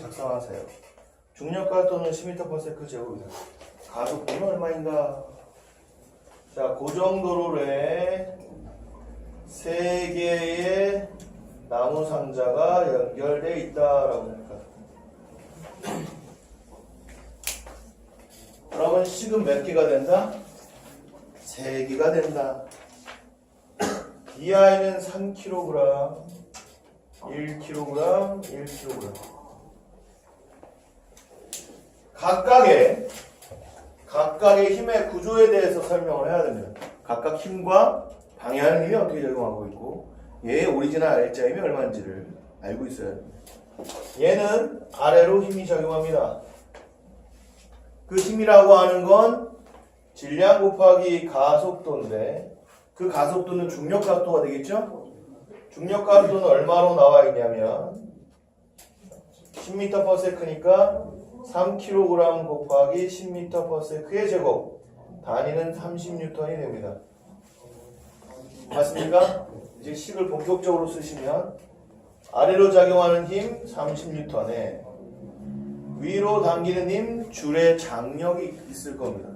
작성하세요. 중력가 또는 10m/s 제곱이다. 가속 도는 얼마인가? 자, 그 고정도로에 세 개의 나무 상자가 연결되어 있다라고 생각합니다. 그러면 식은 몇 개가 된다? 세 개가 된다. 이 아이는 3kg, 1kg, 1kg. 각각의 각각의 힘의 구조에 대해서 설명을 해야 됩니다. 각각 힘과 방해하는 힘이 어떻게 작용하고 있고 얘의 오리지널 R자임이 얼마인지를 알고 있어야 됩니다. 얘는 아래로 힘이 작용합니다. 그 힘이라고 하는 건 질량 곱하기 가속도인데 그 가속도는 중력 각도가 되겠죠? 중력 각도는 얼마로 나와 있냐면 10m/s니까 3kg 곱하기 10m/s의 제곱 단위는 30N이 됩니다. 맞습니까? 이제 식을 본격적으로 쓰시면 아래로 작용하는 힘 30N에 위로 당기는 힘 줄의 장력이 있을 겁니다.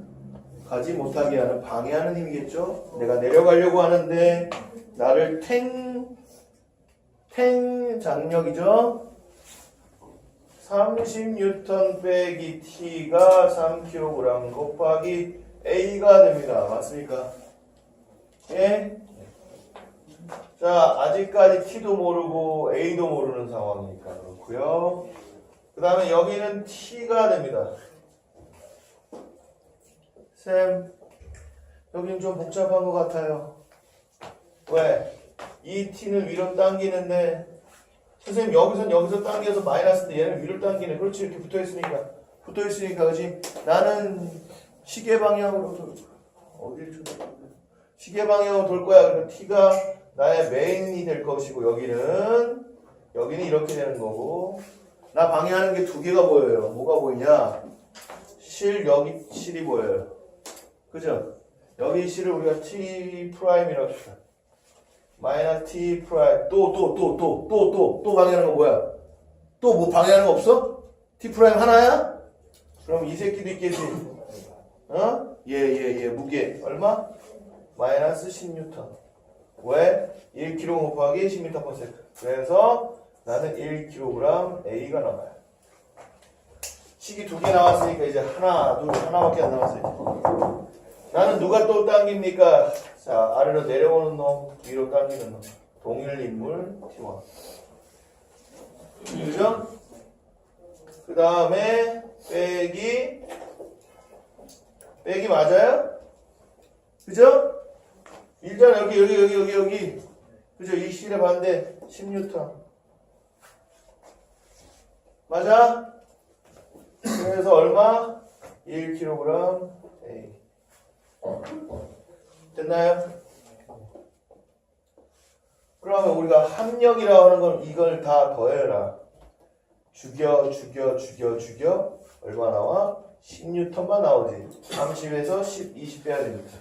가지 못하게 하는 방해하는 힘이겠죠. 내가 내려가려고 하는데 나를 탱, 탱 장력이죠. 30N 빼기 T가 3kg 곱하기 A가 됩니다. 맞습니까? 예? 자, 아직까지 T도 모르고 A도 모르는 상황이니까 그렇고요. 그 다음에 여기는 T가 됩니다. 쌤, 여긴 좀 복잡한 것 같아요. 왜? 이 T는 위로 당기는데 선생님 여기선 여기서 당겨서 마이너스인데 얘는 위로 당기네. 그렇지 이렇게 붙어 있으니까 붙어 있으니까 그지? 나는 시계 방향으로 돌 어딜 쳐? 시계 방향으로 돌 거야. 그럼 T가 나의 메인이 될 것이고 여기는 여기는 이렇게 되는 거고 나 방해하는 게 두 개가 보여요. 뭐가 보이냐? 실 여기 실이 보여요. 그죠? 여기 실을 우리가 T 프라임이라고 합시다. 마이너스 T 프라임 또 또 또 또 또 또 또 방해하는 거 뭐야? 또 뭐 방해하는 거 없어? T 프라임 하나야? 그럼 이 새끼도 있겠지. 어? 예, 예, 예. 무게 얼마? 마이너스 10뉴턴. 왜? 1kg 곱하기 10m/s. 그래서 나는 1kg A가 나와요. 식이 두 개 나왔으니까 이제 하나, 둘, 하나밖에 안 남았어요. 나는 누가 또 당깁니까? 자, 아래로 내려오는 놈, 위로 당기는 놈. 동일 인물 T1. 그죠? 그 다음에 빼기 빼기 맞아요? 그죠? 일단 여기 여기 여기 여기 여기 그죠? 이 실의 반대 10뉴턴 맞아? 그래서 얼마? 1kg A 됐나요? 그러면 우리가 합력이라고 하는 건 이걸 다 더해라. 죽여, 죽여, 죽여, 죽여. 얼마 나와? 10뉴턴만 나오지. 30에서 10, 20 빼야 됩니다.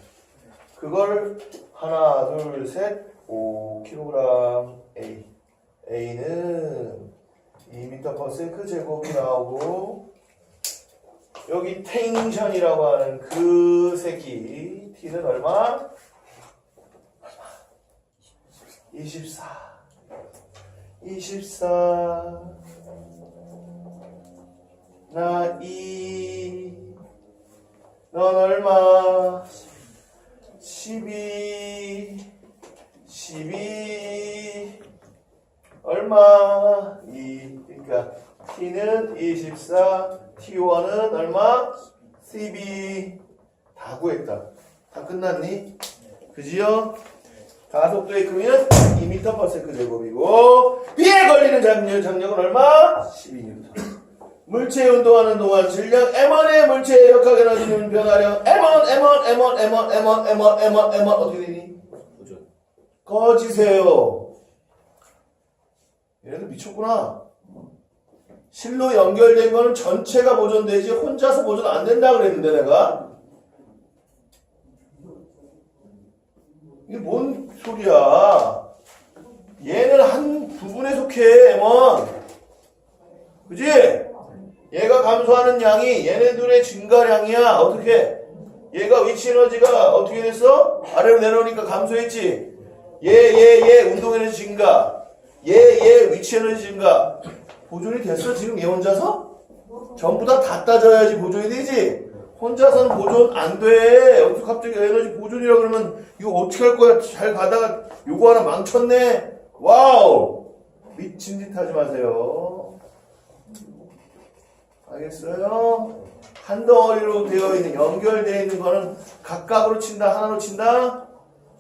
그걸 하나, 둘, 셋, 5kg A. A는 2m/s 제곱이 나오고 여기 텐션이라고 하는 그 새끼 T는 얼마? 24 24 나 2, 넌 얼마? 12, 12, 얼마? 2. 그러니까 T는 24, T1은 얼마? 12. 다 구했다. 다 끝났니? 그지요? 가속도의 크기는 2m/s 제곱이고 B에 걸리는 장력, 장력은 얼마? 12N. 물체에 운동하는 동안 질량 M1의 물체의 역학에 나지는 변화량 M1, M1, M1, M1, M1, M1, M1, M1 어떻게 되니? 꺼지세요. 얘네들 미쳤구나. 실로 연결된 거는 전체가 보존되지 혼자서 보존 안 된다 그랬는데 내가 이게 뭔 소리야? 얘는 한 부분에 속해 M1 그지? 얘가 감소하는 양이 얘네들의 증가량이야. 어떻게? 얘가 위치 에너지가 어떻게 됐어? 아래로 내려오니까 감소했지. 얘, 얘, 얘 운동 에너지 증가. 얘, 얘 위치 에너지 증가. 보존이 됐어? 지금 얘 혼자서? 전부 다 다 따져야지 보존이 되지. 혼자서는 보존 안 돼. 어떻게 갑자기 에너지 보존이라 그러면 이거 어떻게 할 거야? 잘 가다가 요거 하나 망쳤네. 와우. 미친 짓 하지 마세요. 알겠어요? 한 덩어리로 되어 있는 연결되어 있는 거는 각각으로 친다, 하나로 친다,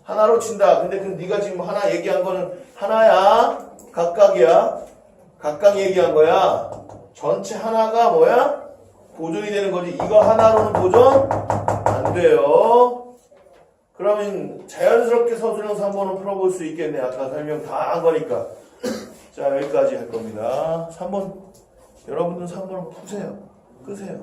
하나로 친다. 근데 그 네가 지금 하나 얘기한 거는 하나야, 각각이야, 각각 얘기한 거야. 전체 하나가 뭐야? 보존이 되는 거지. 이거 하나로는 보존 안 돼요. 그러면 자연스럽게 서술형 3번은 풀어볼 수 있겠네. 아까 설명 다 한 거니까. 자, 여기까지 할 겁니다. 3번. 여러분들 3번 푸세요. 끄세요.